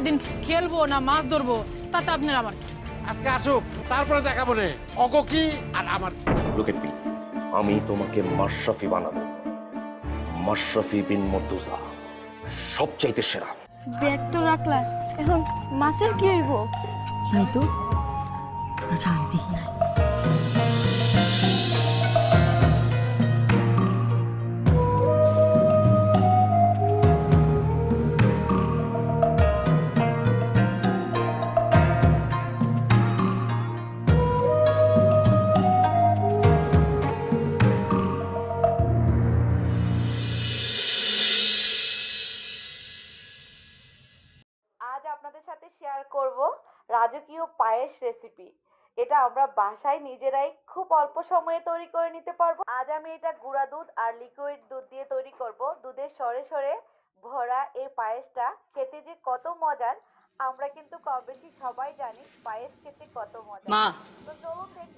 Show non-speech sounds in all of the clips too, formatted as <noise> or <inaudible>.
সারাদিন খেলব না মাছ ধরবো তাতে আপনার আমার কি? আজকে আসুক তারপরে দেখাবো রে। অগ কি? আর আমার লোকের লুক আমি তোমাকে মাশরাফি বানাবো। মাশরাফি বিন মর্তুজা সবচাইতে সেরা। ব্যাগ তো রাখলা। এখন মাছের কি হইব? তাই তো। আচ্ছা আমি দেখি। নাই পায়েস রেসিপি এটা আমরা বাসায় নিজেরাই খুব অল্প সময়ে তৈরি করে নিতে পারব। আজ আমি এটা গুঁড়া দুধ আর লিকুইড দুধ দিয়ে তৈরি করব। দুধের সরে সরে ভরা এই পায়েসটা খেতে যে কত মজার আমরা কিন্তু কম বেশি সবাই জানি পায়েস খেতে কত মজা মা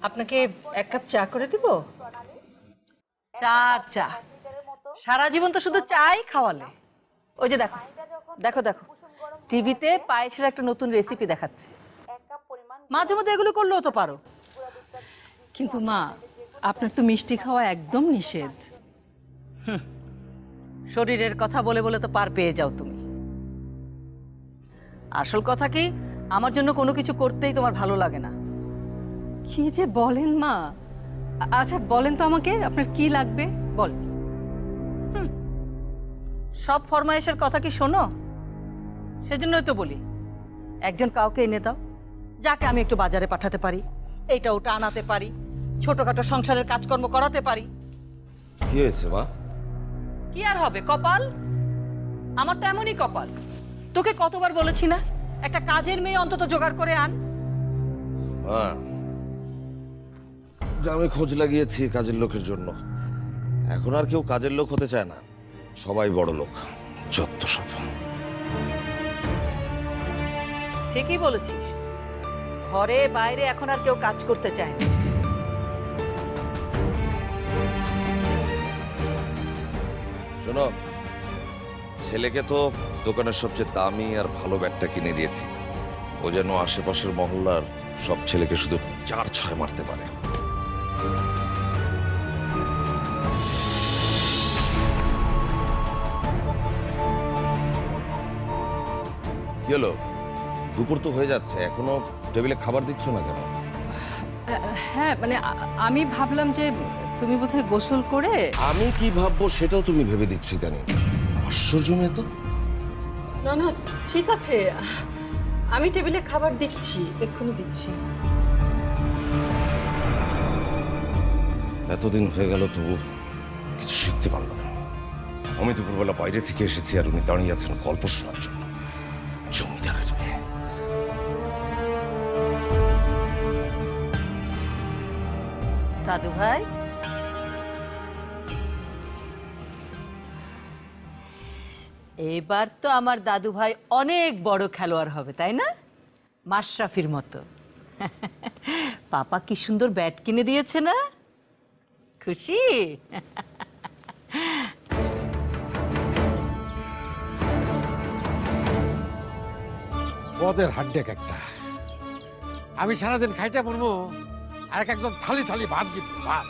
আপনাকে এক কাপ চা করে দিব? প্রণালী চা। সারা জীবন তো শুধু চাই খাওয়ালে ওই যে দেখো দেখো দেখো। টিভিতে পায়েসের একটা নতুন রেসিপি দেখাচ্ছে। মাঝে মধ্যে এগুলো করলেও তো পারো। কিন্তু মা আপনার তো মিষ্টি খাওয়া একদম নিষেধ। শরীরের কথা বলে বলে তো পার পেয়ে যাও তুমি। আসল কথা কি আমার জন্য কোনো কিছু করতেই তোমার ভালো লাগে না। কি যে বলেন মা? আচ্ছা বলেন তো আমাকে আপনার কি লাগবে? বল। সব ফরমায়েশের কথা কি শোনো? সেজন্যই তো বলি। একজন কাউকে এনে দাও। যাকে আমি একটু বাজারে পাঠাতে পারি এইটা ওটা আনাতে পারি ছোটখাটো সংসারের কাজকর্ম করাতে পারি। কি হয়েছে মা? কি আর হবে কপাল? আমার তো এমনই কপাল। তোকে কতবার বলেছি না একটা কাজের মেয়ে অন্তত জোগাড় করে আন। হ্যাঁ গ্রামে খোঁজ লাগিয়েছি কাজের লোকের জন্য। এখন আর কেউ কাজের লোক হতে চায় না। সবাই বড় লোক যত সব। ঠিকই বলেছিস। ঘরে, বাইরে এখন আর কেউ কাজ করতে চায় না। শোনো, ছেলেকে তো দোকানের সবচেয়ে দামি আর ভালো ব্যাগটা কিনে দিয়েছি। ও যেন আশেপাশের মহল্লার সব ছেলেকে শুধু চার ছয় মারতে পারে। কি হলো? দুপুর তো হয়ে যাচ্ছে এখনও টেবিলে খাবার দিচ্ছ না কেন? হ্যাঁ মানে আমি ভাবলাম যে তুমি বোধহয় গোসল করে আমি কি ভাববো সেটাও তুমি ভেবে দিচ্ছি কেন আশ্চর্য মেয়ে তো। না না ঠিক আছে। আমি টেবিলে খাবার দিচ্ছি এক্ষুনি দিচ্ছি। এতদিন হয়ে গেল তবু কিছু শিখতে পারলাম না। আমি দুপুরবেলা বাইরে থেকে এসেছি আর উনি দাঁড়িয়ে আছেন গল্প শোনার জন্য। দাদু ভাই। এবার তো আমার দাদু ভাই অনেক বড় খেলোয়াড় হবে, তাই না? মাশরাফির মতো। <laughs> পাপা কি সুন্দর ব্যাট কিনে দিয়েছে না? খুশি? পদের হাড্ডেক একটা। আমি সারাদিন খাইটা পড়ব। আর এক একজন থালি থালি ভাত দিব ভাত।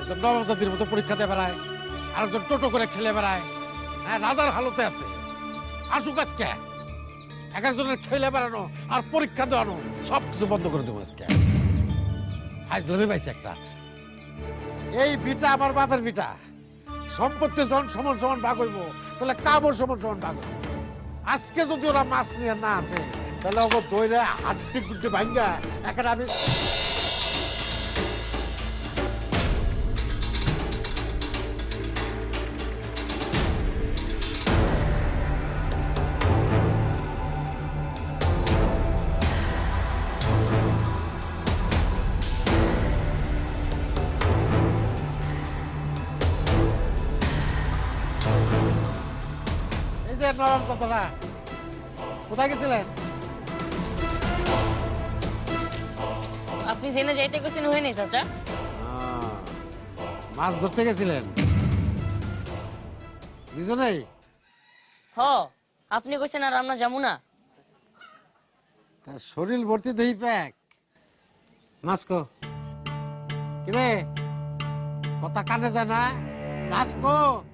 একজন নবম জাতির মতো পরীক্ষা দিয়ে বেড়ায় আর একজন টোটো করে খেলে বেড়ায়। হ্যাঁ রাজার হালতে আছে। আসুক আজকে। এক একজনের খেলে বেড়ানো আর পরীক্ষা দেওয়ানো, সব কিছু বন্ধ করে দেবো আজকে। ফাইজলামি পাইছে একটা। এই বিটা আমার বাপের বিটা সম্পত্তি যখন সমান সমান ভাগ হইব, তাহলে কামও সমান সমান ভাগ হইব। আজকে যদি ওরা মাছ নিয়ে না আসে তাহলে ওকে দইরে হাড্ডি গুড্ডি ভাঙ্গা একটা আমি এই যে কোথায় গেছিলেন আপনি জেনে যাইতে গেছেন হয়ে নেই চাচা। মাছ ধরতে গেছিলেন? দুজনেই হ আপনি কইছেন আর আমরা যাব না। তা শরীর ভর্তি দেই প্যাক। মাছ কো। কিরে কথা কানে যায় না? মাছ কো।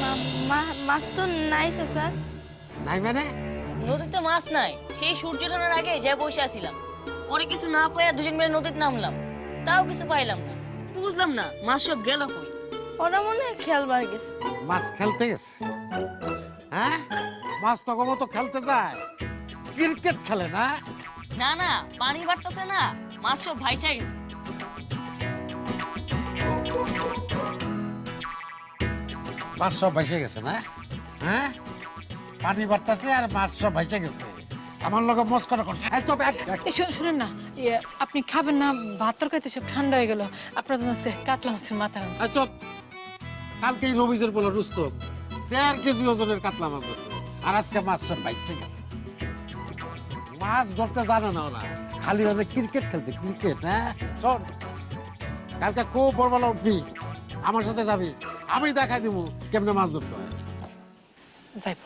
মা- মা- মাছ তো নাই চাচা। নাই মানে? নদীতে মাছ নাই। সেই সূর্য ওঠানোর আগে যে বসে আছিলাম পরে কিছু না পাইয়া দুজন মিলে নদীতে নামলাম। তাও কিছু পাইলাম না। বুঝলাম না মাছ সব গেল কই? ওরা মনে হয় খেলবার গেছে। মাছ খেলতে গেছে? হ্যাঁ? মাছ তো মতো খেলতে যায়। ক্রিকেট খেলে না? না না পানি বাড়তেছে না। মাছ সব ভাইসা গেছে। মাছ সব ভাইসে গেছে না? হ্যাঁ? পানি বাড়তেছে আর মাছ সব ভাইসে গেছে। আমার লোক মস্করা করছে। এই শুনুন না। ইয়ে, আপনি খাবেন না ভাত তরকারিতে সব ঠান্ডা হয়ে গেল। আপনার জন্য আজকে কাতলা মাছের মাথা রান্না। এই চুপ। কালকেই রবিজের বলে রুস্তম দেড় কেজি ওজনের কাতলা মাছ ধরছে আর আজকে মাছ সব বাইছে গেছে। মাছ ধরতে জানে না ওরা। খালি ওদের ক্রিকেট খেলতে ক্রিকেট হ্যাঁ? চল। কালকে খুব ভোরবেলা উঠবি। আমার সাথে যাবি। আমি দেখাই দিব কেমনে মাছ ধরতে হয়। যাইব।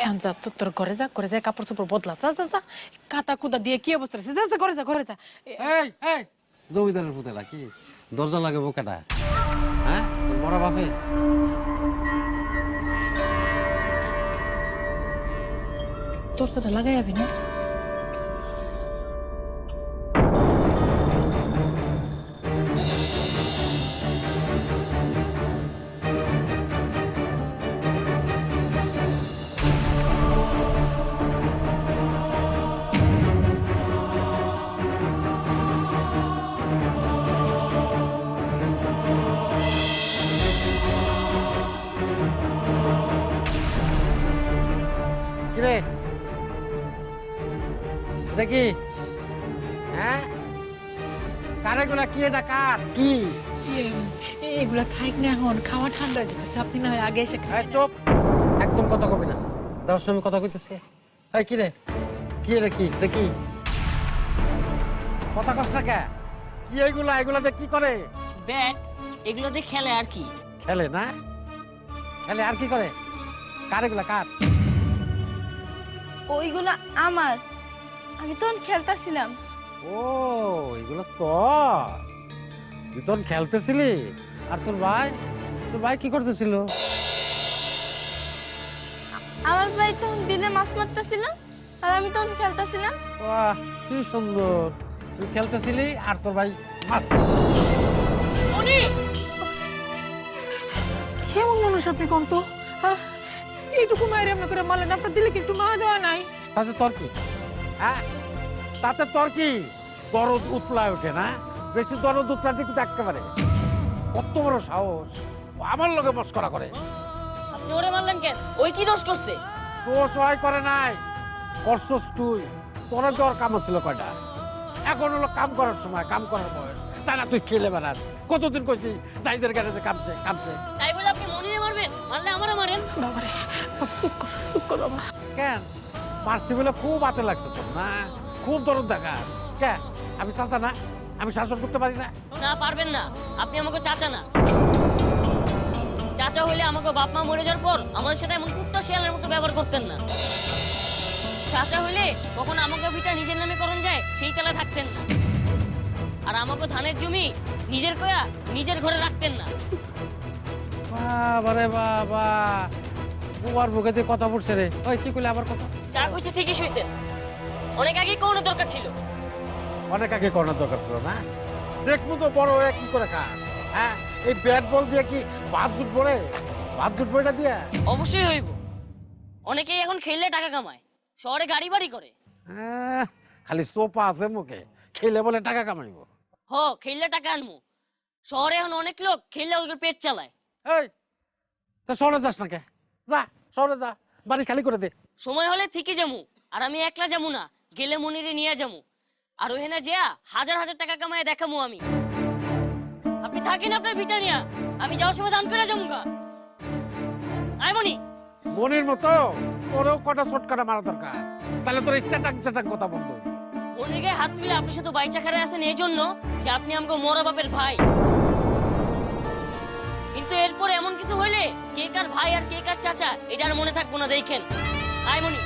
এখন যা তোর তোর ঘরে যা ঘরে যা কাপড় চোপড় বদলা যা যা যা কাতা কুদা দিয়ে কি অবস্থা হয়েছে যা যা ঘরে যা ঘরে যা এই এই জমিদারের পুতেলা কি দরজা লাগে বোকাটা হ্যাঁ তোর বড় বাপে তোর সাথে লাগাই যাবি না এটা কি? হ্যাঁ? কারেগুলা কি এটা কার? কি? এগুলা খাইক না এখন। খাওয়া ঠান্ডা হয়ে যেতেছে। আপনি না হয় আগে এসে খাই চুপ! একদম কথা কবি না। দশ আমি কথা কইতেছি। এই কি রে? কি রে কি? রে কি? কথা কস না কে? কি এগুলা? এগুলা যে কি করে? ব্যাট এগুলো দিয়ে খেলে আর কি। খেলে না? খেলে আর কি করে? কার এগুলা? কার? ওইগুলা আমার। আমি তখন খেলতাছিলাম। ও এগুলো তো তুই তখন খেলতেছিলি? আর তোর ভাই? তোর ভাই কি করতেছিল? আমার ভাই তখন বিলে মাছ মারতেছিলাম আর আমি তখন খেলতাছিলাম। বাহ কি সুন্দর। তুই খেলতেছিলি আর তোর ভাই মাছ কেমন মানুষ আপনি কম তো? হ্যাঁ এইটুকু মায়ের এমনি করে মারলেন আপনার দিলে কি একটু মা দেওয়া নাই। তাতে তোর কি? হ্যাঁ? তাতে তোর কি দরদ উতলায় ওঠে না? বেশি দরদ উতলাতে কিন্তু একেবারে কত বড় সাহস। আমার লোকে মস্করা করে। আপনি ওরে মারলেন কেন? ওই কি দোষ করছে? দোষ হয় করে নাই। করছস তুই। তোর দেওয়ার কাম ছিল কয়টা? এখন হলো কাম করার সময় কাম করার বয়স। তাই না তুই খেলে বেড়াস? কতদিন কইছি জাইদের গ্যারেজে কামছে কামছে তাই বলে আপনি মনিরে মারবেন? মারলে আমারও মারেন? বাবারে বাবা চুপ কর চুপ কর বাবা। কেন? মারছি বলে খুব হাতে লাগছে তোর না? খুব দরদ দেখা কে? আমি চাচা না? আমি শাসন করতে পারি না? না পারবেন না। আপনি আমাকে চাচা না। চাচা হইলে আমাকে বাপ মা মরে যাওয়ার পর আমাদের সাথে এমন কুত্তা শিয়ালের মতো ব্যবহার করতেন না। চাচা হইলে কখন আমাকে ভিটা নিজের নামে করণ যায় সেই তেলা থাকতেন না। আর আমাকে ধানের জমি নিজের কয়া নিজের ঘরে রাখতেন না। বাবা রে বাবা। বুবার বুকে দিয়ে কথা পড়ছে রে। ওই কি করলে আবার কথা? যা কইছে ঠিকই শুইছেন অনেক আগেই কোনো দরকার ছিল। অনেক আগে করার দরকার ছিল না? দেখব তো বড় হয়ে কি করে খা হ্যাঁ? এই ব্যাট বল দিয়ে কি ভাত দুধ পড়ে? ভাত দুধ পড়ে দিয়া? অবশ্যই হইব। অনেকেই এখন খেললে টাকা কামায়। শহরে গাড়ি বাড়ি করে। আহ, খালি সোপা আছে মুখে। খেলে বলে টাকা কামাইবো। হ খেললে টাকা আনমু শহরে এখন অনেক লোক খেললে ওদের পেট চালায়। এই তা শহরে যাস না কে? যা শহরে যা। বাড়ি খালি করে দে। সময় হলে ঠিকই যামু আর আমি একলা যামু না গেলে মনিরে নিয়ে যামু। আর ওহেনা যেয়া হাজার হাজার টাকা কামায় দেখামু আমি। আপনি থাকেন আপনার ভিটানিয়া আমি যাওয়ার সময় দান করে যামু গা। আয় মনি। মনের মতো তোরও কটা শটকাটা মারা দরকার। তাহলে তোর স্ট্যাটাক স্ট্যাটাক কথা বন্ধ গায়ে হাত তুলে আপনি শুধু বাইচা খারে আছেন এই জন্য যে আপনি আমাকে মরা বাপের ভাই। কিন্তু এরপর এমন কিছু হইলে কে কার ভাই আর কে কার চাচা এটা আর মনে থাকব না দেখেন। আয় মনি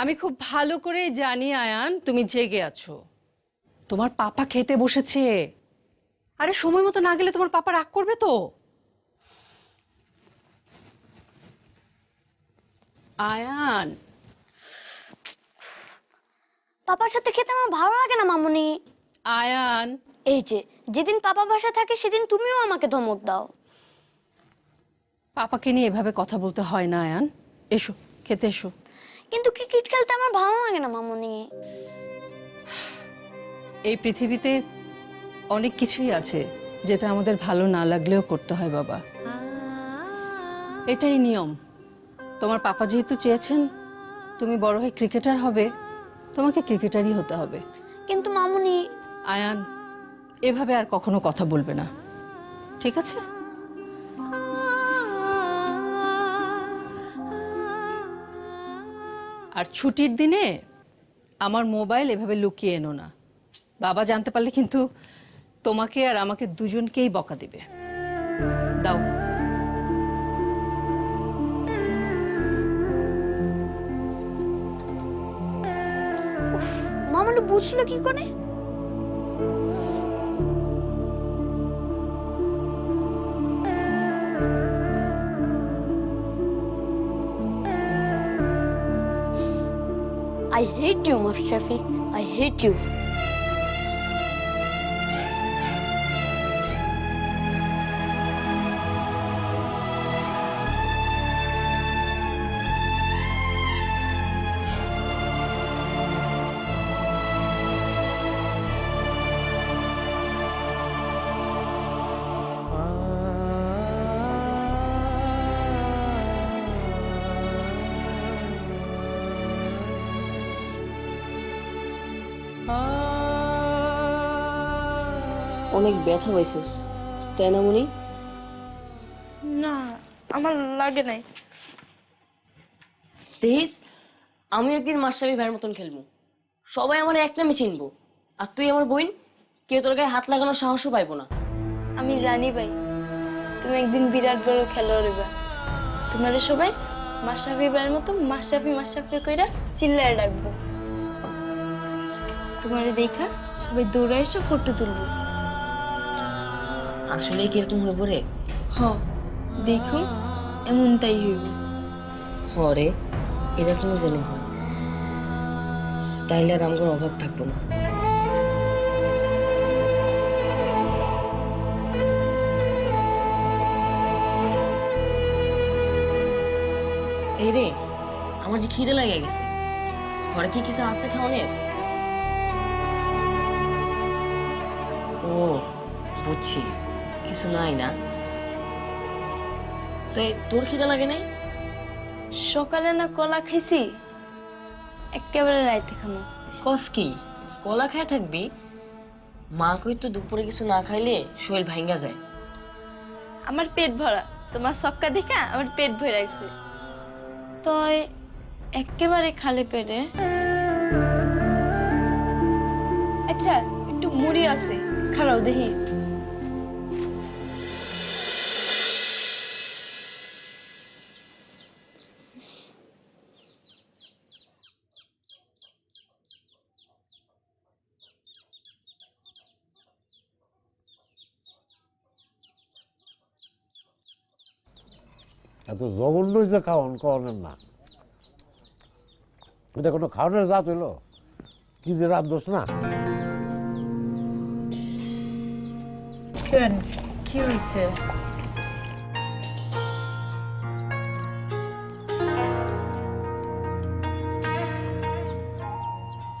আমি খুব ভালো করে জানি আয়ান তুমি জেগে আছো। তোমার পাপা খেতে বসেছে। আরে সময় মতো না গেলে তোমার পাপা রাগ করবে তো। আয়ান। পাপার সাথে খেতে আমার ভালো লাগে না মামুনি। আয়ান। এই যে যেদিন পাপা বাসা থাকে সেদিন তুমিও আমাকে ধমক দাও। পাপাকে নিয়ে এভাবে কথা বলতে হয় না আয়ান। এসো খেতে এসো। কিন্তু ক্রিকেট খেলতে আমার ভালো লাগে না মামুনি। এই পৃথিবীতে অনেক কিছুই আছে যেটা আমাদের ভালো না লাগলেও করতে হয় বাবা। এটাই নিয়ম। তোমার পাপা যেহেতু চেয়েছেন তুমি বড় হয়ে ক্রিকেটার হবে তোমাকে ক্রিকেটারই হতে হবে। কিন্তু মামুনি আয়ান এভাবে আর কখনো কথা বলবে না। ঠিক আছে? আর ছুটির দিনে আমার মোবাইল এভাবে লুকিয়ে এনো না। বাবা জানতে পারলে কিন্তু তোমাকে আর আমাকে দুজনকেই বকা দিবে। দাও। মামলু বুঝলো কি করে? I hate you, Mustafi. I hate you. অনেক ব্যথা পাইছিস তাই না মনি? না আমার লাগে নাই। দেখিস আমি একদিন মাস্টাবি ভাইয়ের মতন খেলব। সবাই আমার এক নামে চিনবো। আর তুই আমার বোন কেউ তোর গায়ে হাত লাগানোর সাহসও পাইবো না। আমি জানি ভাই তুমি একদিন বিরাট বড় খেলোয়াড় হইবা। তোমার সবাই মাশরাফি ভাইয়ের মতো মাশরাফি মাশরাফি কইরা চিল্লায় ডাকবো। তোমারে দেখা সবাই দৌড়ে এসে ফটো তুলবো। আসলে কীরকম হইব রে? হ দেখুন এমনটাই হইব। হরে এরকম যেন হয়। তাইলে আর আমার অভাব থাকব না। এই রে আমার যে খিদে লাগে গেছে। ঘরে কি কিছু আছে খাওয়ানোর ও বুঝছি। কিছু নাই না। তো তোর খিদে লাগে নাই? সকালে না কলা খাইছি একেবারে রাইতে খামো। কস কি? কলা খায় থাকবি? মা কই তো দুপুরে কিছু না খাইলে শরীর ভাঙ্গা যায়। আমার পেট ভরা। তোমার সক্কা দেখা আমার পেট ভরে রাখছে তো একেবারে খালি পেটে। আচ্ছা একটু মুড়ি আছে। খারাও দেখি। এত জঘন্য হয়েছে খাওয়ান খাওয়ানোর না। এটা কোনো খাওয়ানোর জাত হইল? কি যে রাত দোষ না? কেন? কি হয়েছে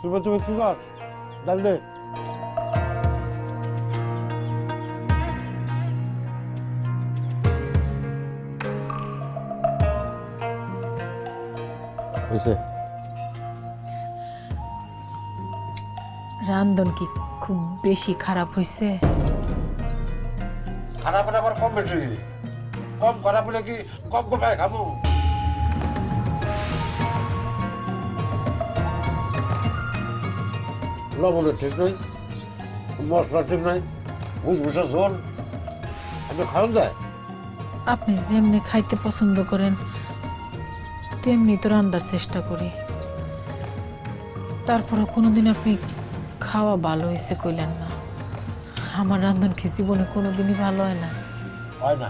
চুপে কি কর ডাল দে। হয়েছে। রান্ধন কি খুব বেশি খারাপ হয়েছে খারাপ হলে আবার কম বেশি। কম খারাপ হলে কি কম গোটায় খাব? লবণের ঠিক নয় মশলা ঠিক নয় ঘুষঘুষে ঝোল। আপনি খাওয়ান যায়? আপনি যেমনি খাইতে পছন্দ করেন তেমনি তো রান্নার চেষ্টা করি। তারপরে কোনোদিন আপনি খাওয়া ভালো হয়েছে কইলেন না। আমার রান্ধন কি জীবনে কোনোদিনই ভালো হয় না? হয় না।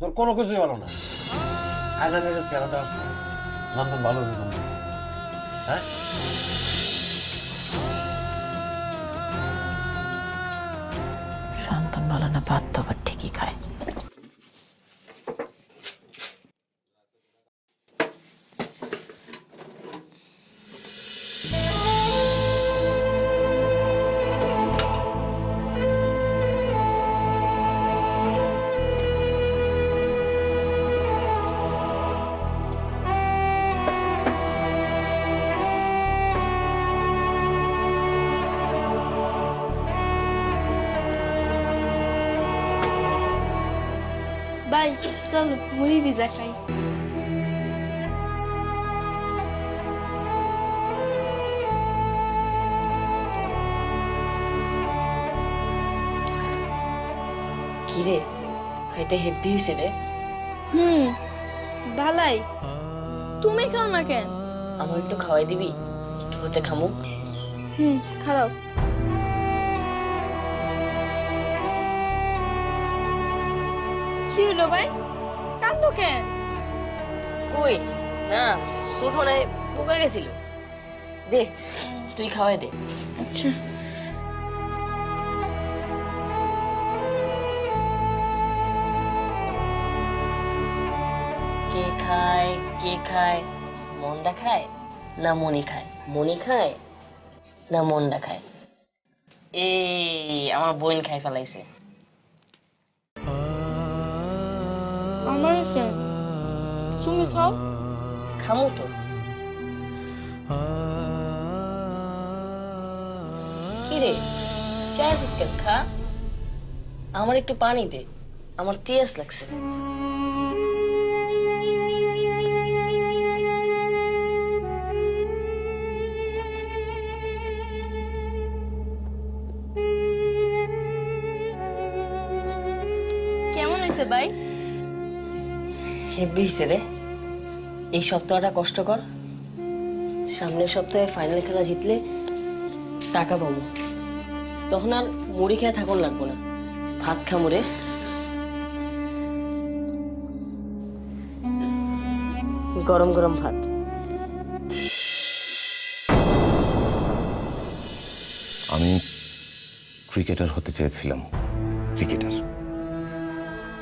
তোর কোনো কিছুই ভালো না। আয়না চেহারাটা নন্দন ভালো হবে হ্যাঁ? রান্ধন ভালো না ভাত তো আবার ঠিকই খায়। মুড়ি ভিজা খাই। কি রে? খাইতে হেব্বি হয়েছে রে। হুম ভালাই তুমি খাও না কেন? আমার একটু খাওয়াই দিবি? টুকরোতে খামু। হুম খারাপ। কি হলো ভাই? কান্দো কেন? কই? না ছোট নাই পোকা গেছিল। দে তুই খাওয়াই দে। আচ্ছা। কে খায় কে খায়? মনটা খায় না মনি খায়? মনি খায় না মনটা খায়? এই আমার বোন খাই ফেলাইছে। আমার তুমি খাও খামু তো কি রে চায় কেন খা? আমার একটু পানি দে। আমার তিয়াস লাগছে। কেমন হয়েছে ভাই? হেব্বি হয়েছে রে। এই সপ্তাহটা কষ্ট কর। সামনের সপ্তাহে ফাইনাল খেলা জিতলে টাকা পাবো। তখন আর মুড়ি খেয়ে থাকুন লাগবো না। ভাত খামো রে। গরম গরম ভাত। আমি ক্রিকেটার হতে চেয়েছিলাম। ক্রিকেটার।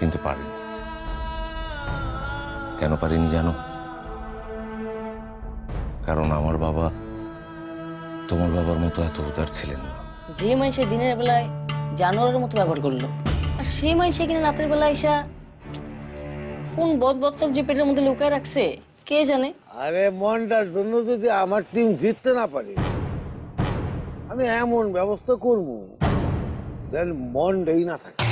কিন্তু পারিনি। কেন পারিনি জানো? কারণ আমার বাবা তোমার বাবার মতো এত উদার ছিলেন না। যে মাইসে দিনের বেলায় জানোয়ারের মতো ব্যবহার করল আর সেই মাইসে কিনা রাতের বেলা এসা কোন বদ বত্তব যে পেটের মধ্যে লুকায় রাখছে কে জানে? আরে মনটার জন্য যদি আমার টিম জিততে না পারে আমি এমন ব্যবস্থা করব যেন মনটাই না থাকে।